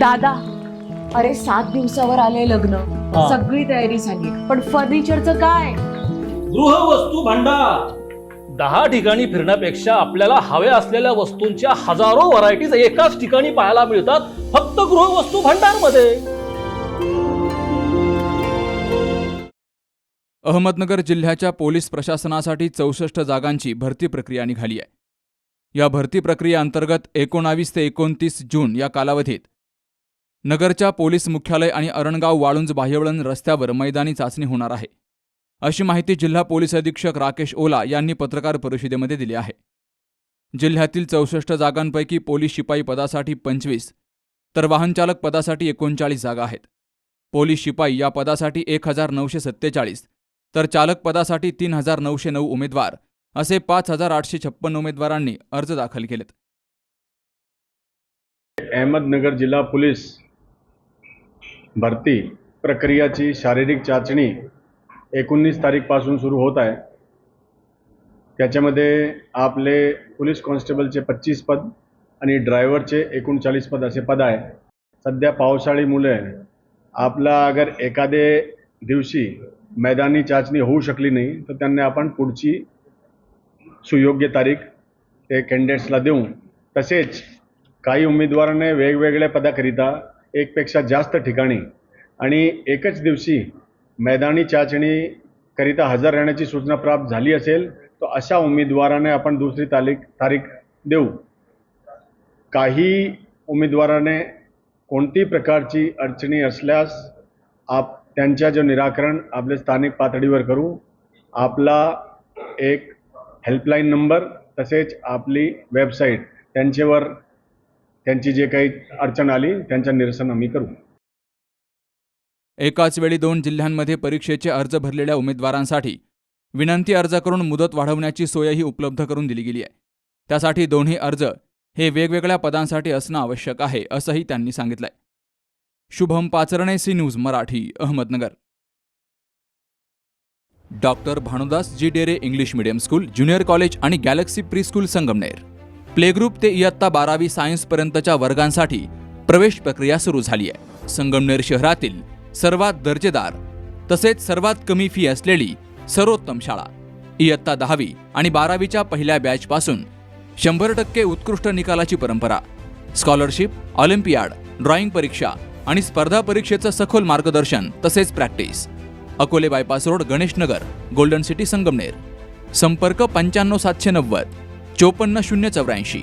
दादा अरे सात दिवसावर आले लग्न. हा. सगळी तयारी झाली. पण फर्निचरचं काय? गृहवस्तू भांडार. दहा ठिकाणी फिरण्यापेक्षा आपल्याला हव्या असलेल्या वस्तूंच्या हजारो व्हरायटीज एकाच ठिकाणी पाहायला मिळतात फक्त गृहवस्तू भांडारमध्ये अहमदनगर जिल्ह्याच्या पोलीस प्रशासनासाठी चौसष्ट जागांची भरती प्रक्रिया निघाली आहे. या भरती प्रक्रियेअंतर्गत एकोणावीस ते एकोणतीस जून या कालावधीत नगरच्या पोलीस मुख्यालय आणि अरणगाव वाळुंज बाह्यवळण रस्त्यावर मैदानी चाचणी होणार आहे. अशी माहिती जिल्हा पोलीस अधीक्षक राकेश ओला यांनी पत्रकार परिषदेमध्ये दिली आहे. जिल्ह्यातील चौसष्ट जागांपैकी पोलीस शिपाई पदासाठी पंचवीस तर वाहनचालक पदासाठी एकोणचाळीस जागा आहेत. पोलीस शिपाई या पदासाठी एक हजार नऊशे सत्तेचाळीस तर चालक पदासाठी तीन हजार नऊशे नऊ उमेदवार असे पाच हजार आठशे छप्पन उमेदवारांनी अर्ज दाखल केलेत. अहमदनगर जिल्हा पोलीस भरती प्रक्रियाची शारीरिक चाचणी एकोणीस तारीखपासून सुरू होत आहे. त्याच्यामध्ये आपले पोलीस कॉन्स्टेबलचे पच्चीस पद आणि ड्रायव्हरचे एकोणचाळीस पद असे पद आहे. सध्या पावसाळी मुलं आपला अगर एखादे दिवशी मैदानी चाचणी होऊ शकली नाही तर त्यांना आपण पुढची सुयोग्य तारीख ते कॅन्डिडेट्सला देऊ. तसेच काही उमेदवारांनी वेगवेगळ्या पदाकरिता एकपेक्षा जास्त ठिकाणी. आणि एकच दिवशी मैदानी चाचणीकरिता हजर राहण्याची सूचना प्राप्त झाली असेल तर अशा उमेदवाराने आपण दुसरी तारीख तारीख देऊ. काही उमेदवाराने कोणती प्रकारची अडचणी असल्यास आप त्यांच्या जे निराकरण आपले स्थानिक पातळीवर करू. आपला एक हेल्पलाईन नंबर तसेच आपली वेबसाईट त्यांच्यावर त्यांची जे काही अडचण आली त्यांचं निरसन आम्ही करू. एकाच वेळी दोन जिल्ह्यांमध्ये परीक्षेचे अर्ज भरलेल्या उमेदवारांसाठी विनंती अर्ज करून मुदत वाढवण्याची सोयही उपलब्ध करून दिली गेली आहे. त्यासाठी दोन्ही अर्ज हे वेगवेगळ्या पदांसाठी असणं आवश्यक आहे असंही त्यांनी सांगितलंय. Shubham Pacharne C news Marathi Ahmednagar. Doctor Bhanudas ji Dere English medium school junior college आणि galaxy pre school Sangamner. Playgroup ते इयत्ता बारावी सायन्सपर्यंतच्या वर्गांसाठी प्रवेश प्रक्रिया सुरू झाली आहे. संगमनेर शहरातील सर्वात दर्जेदार तसेच सर्वात कमी फी असलेली सर्वोत्तम शाळा. इयत्ता दहावी आणि बारावीच्या पहिल्या बॅचपासून शंभर टक्के उत्कृष्ट निकालाची परंपरा. स्कॉलरशिप ऑलिम्पियाड ड्रॉइंग परीक्षा आणि स्पर्धा परीक्षेचं सखोल मार्गदर्शन तसेच practice. Akole bypass road Ganeshnagar golden city Sangamner. संपर्क पंच्याण्णव सातशे नव्वद. चोपन्न शून्य चौऱ्याऐंशी.